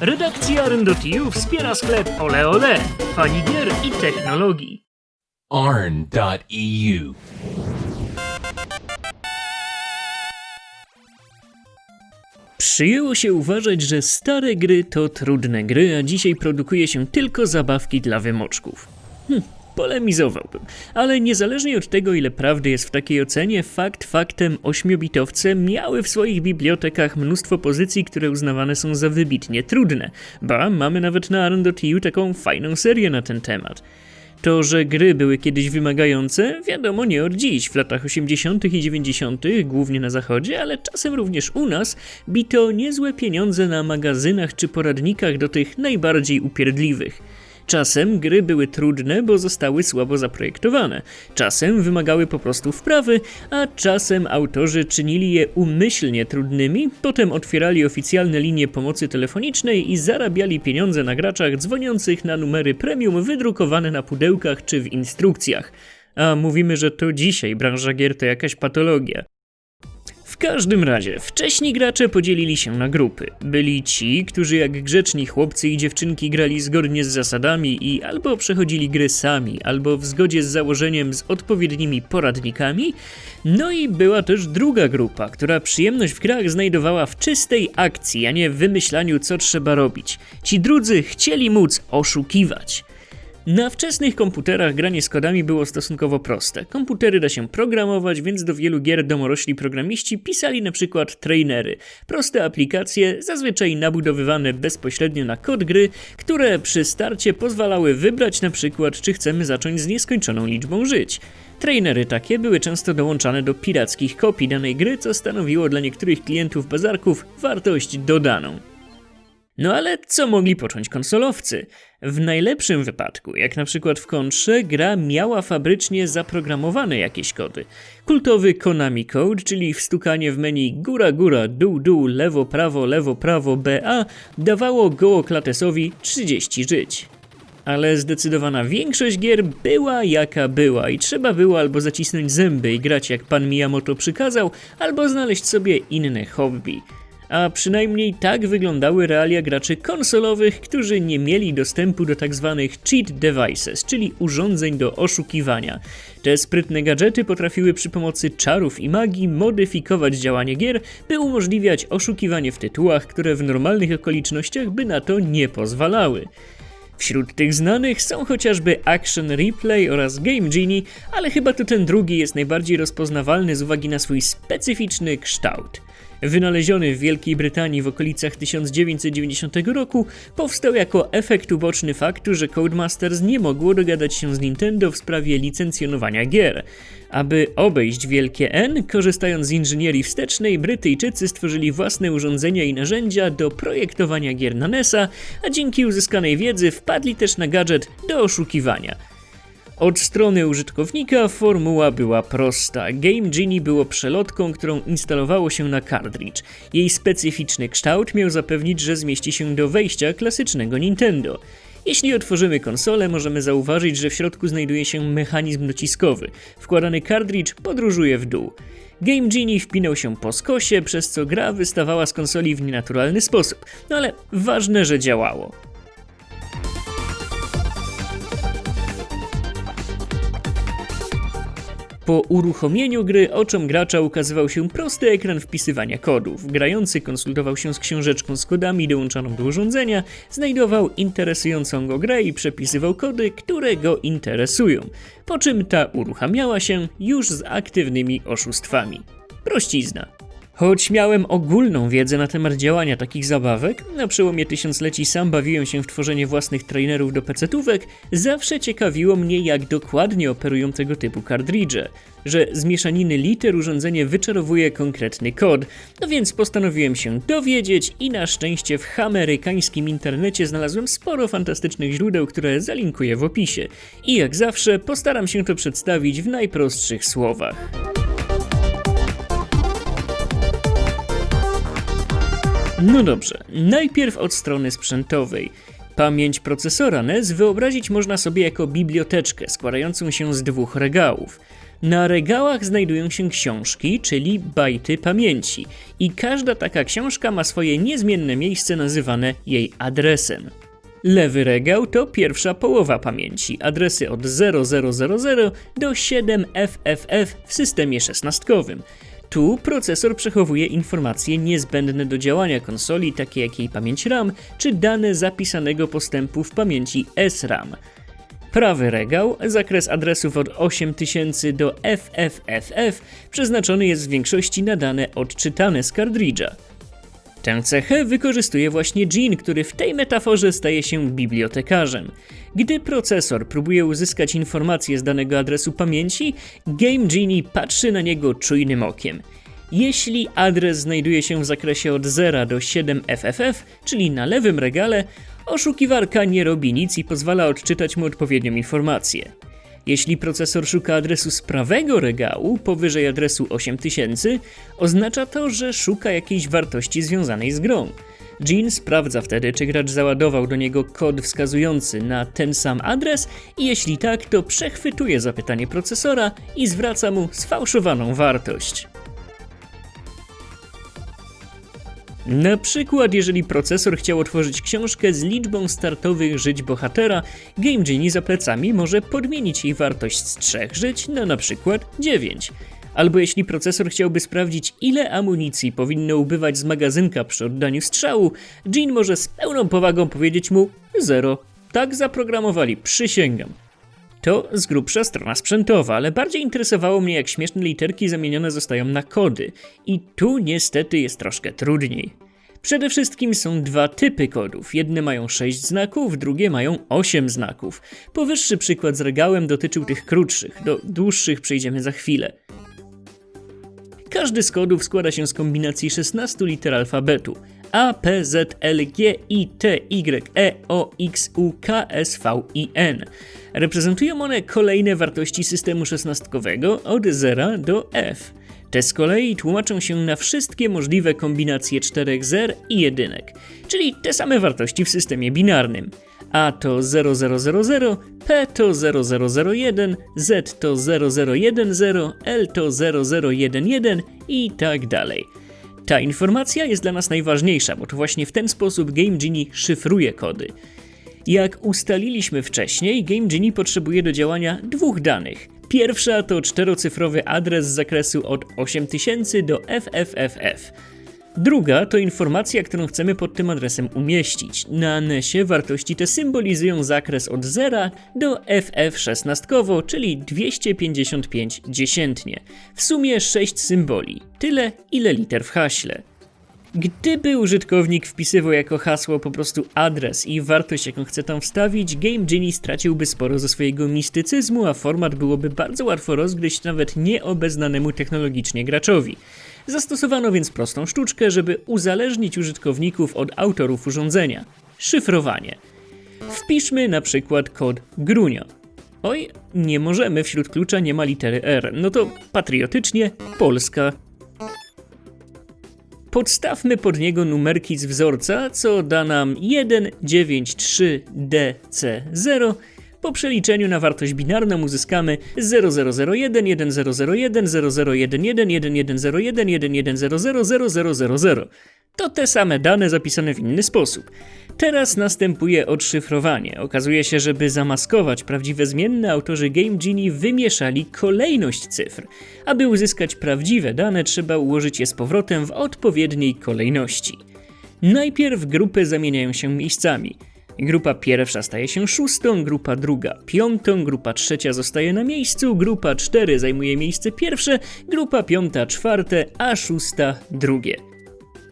Redakcja Arn.eu wspiera sklep Ole Ole, fani gier i technologii. arn.eu. Przyjęło się uważać, że stare gry to trudne gry, a dzisiaj produkuje się tylko zabawki dla wymoczków. Hm, polemizowałbym, ale niezależnie od tego, ile prawdy jest w takiej ocenie, fakt faktem ośmiobitowce miały w swoich bibliotekach mnóstwo pozycji, które uznawane są za wybitnie trudne. Ba, mamy nawet na Arn.eu taką fajną serię na ten temat. To, że gry były kiedyś wymagające, wiadomo nie od dziś. W latach 80. i 90., głównie na zachodzie, ale czasem również u nas, bito niezłe pieniądze na magazynach czy poradnikach do tych najbardziej upierdliwych. Czasem gry były trudne, bo zostały słabo zaprojektowane. Czasem wymagały po prostu wprawy, a czasem autorzy czynili je umyślnie trudnymi, potem otwierali oficjalne linie pomocy telefonicznej i zarabiali pieniądze na graczach dzwoniących na numery premium wydrukowane na pudełkach czy w instrukcjach. A mówimy, że to dzisiaj branża gier to jakaś patologia. W każdym razie, wcześniej gracze podzielili się na grupy. Byli ci, którzy jak grzeczni chłopcy i dziewczynki grali zgodnie z zasadami i albo przechodzili gry sami, albo w zgodzie z założeniem z odpowiednimi poradnikami. No i była też druga grupa, która przyjemność w grach znajdowała w czystej akcji, a nie w wymyślaniu co trzeba robić. Ci drudzy chcieli móc oszukiwać. Na wczesnych komputerach granie z kodami było stosunkowo proste. Komputery da się programować, więc do wielu gier domorośli programiści pisali na przykład trainery. Proste aplikacje, zazwyczaj nabudowywane bezpośrednio na kod gry, które przy starcie pozwalały wybrać na przykład, czy chcemy zacząć z nieskończoną liczbą żyć. Trainery takie były często dołączane do pirackich kopii danej gry, co stanowiło dla niektórych klientów bazarków wartość dodaną. No ale co mogli począć konsolowcy? W najlepszym wypadku, jak na przykład w kontrze, gra miała fabrycznie zaprogramowane jakieś kody. Kultowy Konami Code, czyli wstukanie w menu góra góra, dół dół, lewo prawo, lewo prawo, BA, dawało Gołoklatesowi 30 żyć. Ale zdecydowana większość gier była jaka była i trzeba było albo zacisnąć zęby i grać jak pan Miyamoto przykazał, albo znaleźć sobie inne hobby. A przynajmniej tak wyglądały realia graczy konsolowych, którzy nie mieli dostępu do tzw. cheat devices, czyli urządzeń do oszukiwania. Te sprytne gadżety potrafiły przy pomocy czarów i magii modyfikować działanie gier, by umożliwiać oszukiwanie w tytułach, które w normalnych okolicznościach by na to nie pozwalały. Wśród tych znanych są chociażby Action Replay oraz Game Genie, ale chyba to ten drugi jest najbardziej rozpoznawalny z uwagi na swój specyficzny kształt. Wynaleziony w Wielkiej Brytanii w okolicach 1990 roku, powstał jako efekt uboczny faktu, że Codemasters nie mogło dogadać się z Nintendo w sprawie licencjonowania gier. Aby obejść wielkie N, korzystając z inżynierii wstecznej, Brytyjczycy stworzyli własne urządzenia i narzędzia do projektowania gier na NES-a, a dzięki uzyskanej wiedzy wpadli też na gadżet do oszukiwania. Od strony użytkownika formuła była prosta. Game Genie było przelotką, którą instalowało się na kartridż. Jej specyficzny kształt miał zapewnić, że zmieści się do wejścia klasycznego Nintendo. Jeśli otworzymy konsolę, możemy zauważyć, że w środku znajduje się mechanizm dociskowy. Wkładany kartridż podróżuje w dół. Game Genie wpinał się po skosie, przez co gra wystawała z konsoli w nienaturalny sposób. No ale ważne, że działało. Po uruchomieniu gry oczom gracza ukazywał się prosty ekran wpisywania kodów. Grający konsultował się z książeczką z kodami dołączoną do urządzenia, znajdował interesującą go grę i przepisywał kody, które go interesują. Po czym ta uruchamiała się już z aktywnymi oszustwami. Prościzna. Choć miałem ogólną wiedzę na temat działania takich zabawek, na przełomie tysiącleci sam bawiłem się w tworzenie własnych trainerów do pecetówek, zawsze ciekawiło mnie jak dokładnie operują tego typu kartridże, że z mieszaniny liter urządzenie wyczarowuje konkretny kod, no więc postanowiłem się dowiedzieć i na szczęście w amerykańskim internecie znalazłem sporo fantastycznych źródeł, które zalinkuję w opisie. I jak zawsze postaram się to przedstawić w najprostszych słowach. No dobrze, najpierw od strony sprzętowej. Pamięć procesora NES wyobrazić można sobie jako biblioteczkę składającą się z dwóch regałów. Na regałach znajdują się książki, czyli bajty pamięci, i każda taka książka ma swoje niezmienne miejsce nazywane jej adresem. Lewy regał to pierwsza połowa pamięci, adresy od 0000 do 7FFF w systemie szesnastkowym. Tu procesor przechowuje informacje niezbędne do działania konsoli, takie jak jej pamięć RAM czy dane zapisanego postępu w pamięci SRAM. Prawy regał, zakres adresów od 8000 do FFFF, przeznaczony jest w większości na dane odczytane z kartridża. Tę cechę wykorzystuje właśnie Jean, który w tej metaforze staje się bibliotekarzem. Gdy procesor próbuje uzyskać informacje z danego adresu pamięci, Game Genie patrzy na niego czujnym okiem. Jeśli adres znajduje się w zakresie od 0 do 7FFF, czyli na lewym regale, oszukiwarka nie robi nic i pozwala odczytać mu odpowiednią informację. Jeśli procesor szuka adresu z prawego regału, powyżej adresu 8000, oznacza to, że szuka jakiejś wartości związanej z grą. Jean sprawdza wtedy, czy gracz załadował do niego kod wskazujący na ten sam adres i jeśli tak, to przechwytuje zapytanie procesora i zwraca mu sfałszowaną wartość. Na przykład, jeżeli procesor chciał otworzyć książkę z liczbą startowych żyć bohatera, Game Genie za plecami może podmienić jej wartość z 3 żyć na przykład 9. Albo jeśli procesor chciałby sprawdzić, ile amunicji powinno ubywać z magazynka przy oddaniu strzału, Jean może z pełną powagą powiedzieć mu 0. Tak zaprogramowali, przysięgam. To z grubsza strona sprzętowa, ale bardziej interesowało mnie, jak śmieszne literki zamienione zostają na kody. I tu niestety jest troszkę trudniej. Przede wszystkim są dwa typy kodów. Jedne mają 6 znaków, drugie mają 8 znaków. Powyższy przykład z regałem dotyczył tych krótszych, do dłuższych przejdziemy za chwilę. Każdy z kodów składa się z kombinacji 16 liter alfabetu. A, P, Z, L, G, I, T, Y, E, O, X, U, K, S, V, I, N. Reprezentują one kolejne wartości systemu szesnastkowego od 0 do F. Te z kolei tłumaczą się na wszystkie możliwe kombinacje czterech zer i jedynek, czyli te same wartości w systemie binarnym. A to 0000, P to 0001, Z to 0010, L to 0011 i tak dalej. Ta informacja jest dla nas najważniejsza, bo to właśnie w ten sposób Game Genie szyfruje kody. Jak ustaliliśmy wcześniej, Game Genie potrzebuje do działania dwóch danych. Pierwsza to czterocyfrowy adres z zakresu od 8000 do FFFF. Druga to informacja, którą chcemy pod tym adresem umieścić. Na NESie wartości te symbolizują zakres od 0 do FF16, czyli 255 dziesiętnie. W sumie 6 symboli, tyle ile liter w haśle. Gdyby użytkownik wpisywał jako hasło po prostu adres i wartość, jaką chce tam wstawić, Game Genie straciłby sporo ze swojego mistycyzmu, a format byłoby bardzo łatwo rozgryźć nawet nieobeznanemu technologicznie graczowi. Zastosowano więc prostą sztuczkę, żeby uzależnić użytkowników od autorów urządzenia szyfrowanie. Wpiszmy na przykład kod Grunio. Oj, nie możemy, wśród klucza nie ma litery R. No to patriotycznie Polska Podstawmy pod niego numerki z wzorca, co da nam 193DC0. Po przeliczeniu na wartość binarną uzyskamy 0001, 1001, 0011, 1101, 1100, 0000. To te same dane zapisane w inny sposób. Teraz następuje odszyfrowanie. Okazuje się, że by zamaskować prawdziwe zmienne, autorzy Game Genie wymieszali kolejność cyfr. Aby uzyskać prawdziwe dane, trzeba ułożyć je z powrotem w odpowiedniej kolejności. Najpierw grupy zamieniają się miejscami. Grupa pierwsza staje się szóstą, grupa druga piątą, grupa trzecia zostaje na miejscu, grupa cztery zajmuje miejsce pierwsze, grupa piąta czwarte, a szósta drugie.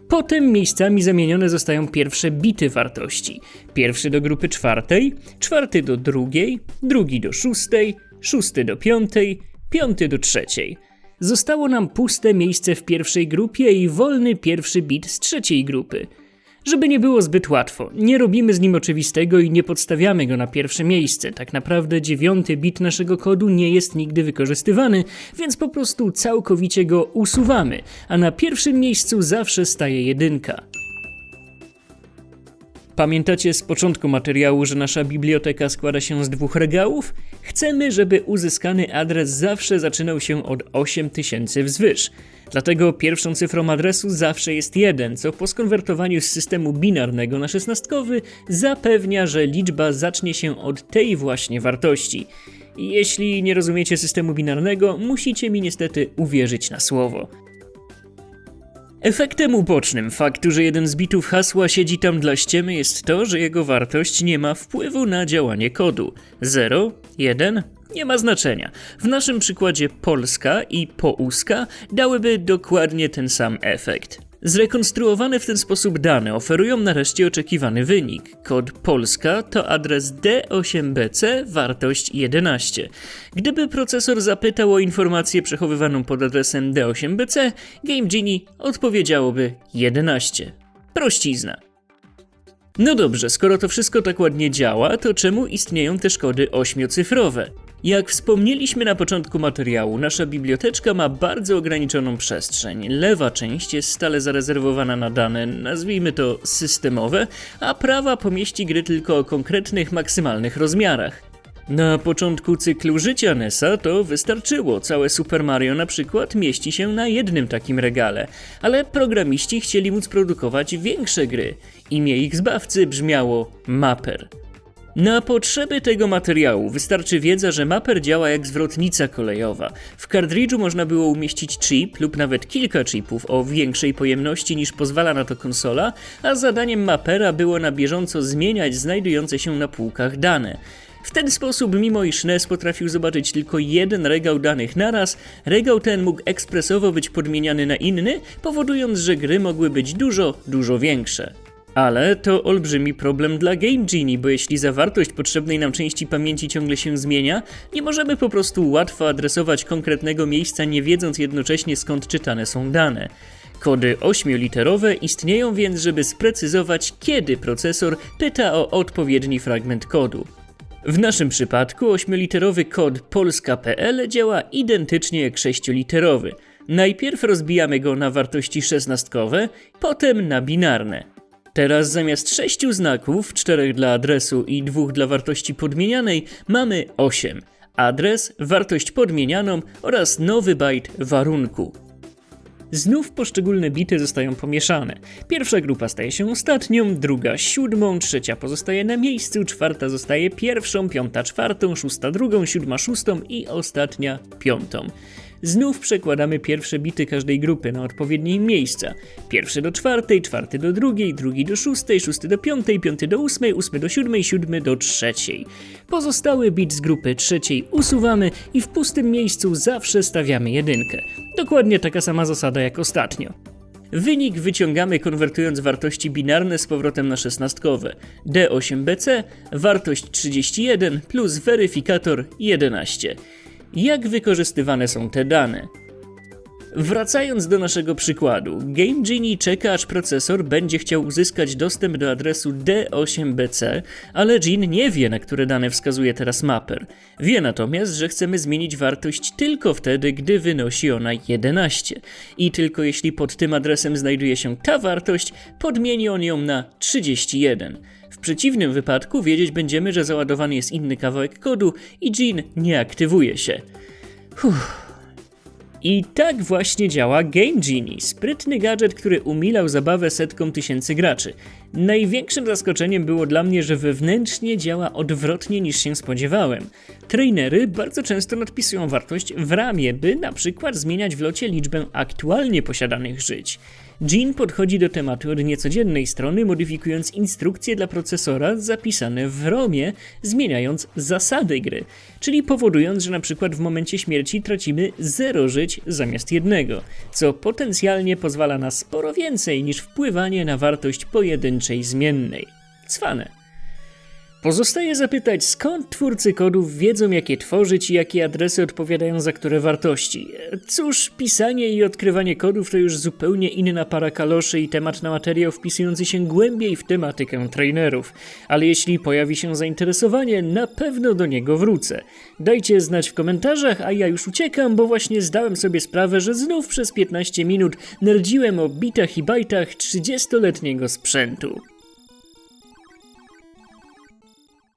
Potem miejscami zamienione zostają pierwsze bity wartości. Pierwszy do grupy czwartej, czwarty do drugiej, drugi do szóstej, szósty do piątej, piąty do trzeciej. Zostało nam puste miejsce w pierwszej grupie i wolny pierwszy bit z trzeciej grupy. Żeby nie było zbyt łatwo, nie robimy z nim oczywistego i nie podstawiamy go na pierwsze miejsce. Tak naprawdę dziewiąty bit naszego kodu nie jest nigdy wykorzystywany, więc po prostu całkowicie go usuwamy, a na pierwszym miejscu zawsze staje jedynka. Pamiętacie z początku materiału, że nasza biblioteka składa się z dwóch regałów? Chcemy, żeby uzyskany adres zawsze zaczynał się od 8000 wzwyż. Dlatego pierwszą cyfrą adresu zawsze jest 1, co po skonwertowaniu z systemu binarnego na szesnastkowy zapewnia, że liczba zacznie się od tej właśnie wartości. Jeśli nie rozumiecie systemu binarnego, musicie mi niestety uwierzyć na słowo. Efektem ubocznym faktu, że jeden z bitów hasła siedzi tam dla ściemy jest to, że jego wartość nie ma wpływu na działanie kodu. 0, 1 nie ma znaczenia. W naszym przykładzie Polska i Pouska dałyby dokładnie ten sam efekt. Zrekonstruowane w ten sposób dane oferują nareszcie oczekiwany wynik. Kod Polska to adres D8BC, wartość 11. Gdyby procesor zapytał o informację przechowywaną pod adresem D8BC, Game Genie odpowiedziałoby 11. Prościzna. No dobrze, skoro to wszystko tak ładnie działa, to czemu istnieją też kody ośmiocyfrowe? Jak wspomnieliśmy na początku materiału, nasza biblioteczka ma bardzo ograniczoną przestrzeń. Lewa część jest stale zarezerwowana na dane, nazwijmy to systemowe, a prawa pomieści gry tylko o konkretnych maksymalnych rozmiarach. Na początku cyklu życia NESa to wystarczyło, całe Super Mario na przykład mieści się na jednym takim regale, ale programiści chcieli móc produkować większe gry. Imię ich zbawcy brzmiało Mapper. Na potrzeby tego materiału wystarczy wiedza, że mapper działa jak zwrotnica kolejowa. W kartridżu można było umieścić chip lub nawet kilka chipów o większej pojemności niż pozwala na to konsola, a zadaniem mappera było na bieżąco zmieniać znajdujące się na półkach dane. W ten sposób, mimo iż NES potrafił zobaczyć tylko jeden regał danych naraz, regał ten mógł ekspresowo być podmieniany na inny, powodując, że gry mogły być dużo, dużo większe. Ale to olbrzymi problem dla Game Genie, bo jeśli zawartość potrzebnej nam części pamięci ciągle się zmienia, nie możemy po prostu łatwo adresować konkretnego miejsca, nie wiedząc jednocześnie skąd czytane są dane. Kody ośmioliterowe istnieją więc, żeby sprecyzować, kiedy procesor pyta o odpowiedni fragment kodu. W naszym przypadku ośmioliterowy kod polska.pl działa identycznie jak sześcioliterowy. Najpierw rozbijamy go na wartości szesnastkowe, potem na binarne. Teraz zamiast sześciu znaków, czterech dla adresu i dwóch dla wartości podmienianej, mamy 8. Adres, wartość podmienianą oraz nowy byte warunku. Znów poszczególne bity zostają pomieszane. Pierwsza grupa staje się ostatnią, druga siódmą, trzecia pozostaje na miejscu, czwarta zostaje pierwszą, piąta czwartą, szósta drugą, siódma szóstą i ostatnia piątą. Znów przekładamy pierwsze bity każdej grupy na odpowiednie im miejsca. Pierwszy do czwartej, czwarty do drugiej, drugi do szóstej, szósty do piątej, piąty do ósmej, ósmy do siódmej, siódmy do trzeciej. Pozostały bit z grupy trzeciej usuwamy i w pustym miejscu zawsze stawiamy jedynkę. Dokładnie taka sama zasada jak ostatnio. Wynik wyciągamy konwertując wartości binarne z powrotem na szesnastkowe. D8BC, wartość 31 plus weryfikator 11 jak wykorzystywane są te dane. Wracając do naszego przykładu, Game Genie czeka aż procesor będzie chciał uzyskać dostęp do adresu D8BC, ale Gene nie wie na które dane wskazuje teraz mapper. Wie natomiast, że chcemy zmienić wartość tylko wtedy, gdy wynosi ona 11 i tylko jeśli pod tym adresem znajduje się ta wartość, podmieni on ją na 31. W przeciwnym wypadku wiedzieć będziemy, że załadowany jest inny kawałek kodu i Jean nie aktywuje się. Uff. I tak właśnie działa Game Genie, sprytny gadżet, który umilał zabawę setkom tysięcy graczy. Największym zaskoczeniem było dla mnie, że wewnętrznie działa odwrotnie niż się spodziewałem. Trainery bardzo często nadpisują wartość w ramię, by na przykład zmieniać w locie liczbę aktualnie posiadanych żyć. Jean podchodzi do tematu od niecodziennej strony, modyfikując instrukcje dla procesora zapisane w ROMie, zmieniając zasady gry, czyli powodując, że na przykład w momencie śmierci tracimy 0 żyć zamiast jednego, co potencjalnie pozwala na sporo więcej niż wpływanie na wartość pojedynczej zmiennej. Cwane. Pozostaje zapytać, skąd twórcy kodów wiedzą, jakie tworzyć i jakie adresy odpowiadają za które wartości. Cóż, pisanie i odkrywanie kodów to już zupełnie inna para kaloszy i temat na materiał wpisujący się głębiej w tematykę trainerów. Ale jeśli pojawi się zainteresowanie, na pewno do niego wrócę. Dajcie znać w komentarzach, a ja już uciekam, bo właśnie zdałem sobie sprawę, że znów przez 15 minut nerdziłem o bitach i bajtach 30-letniego sprzętu.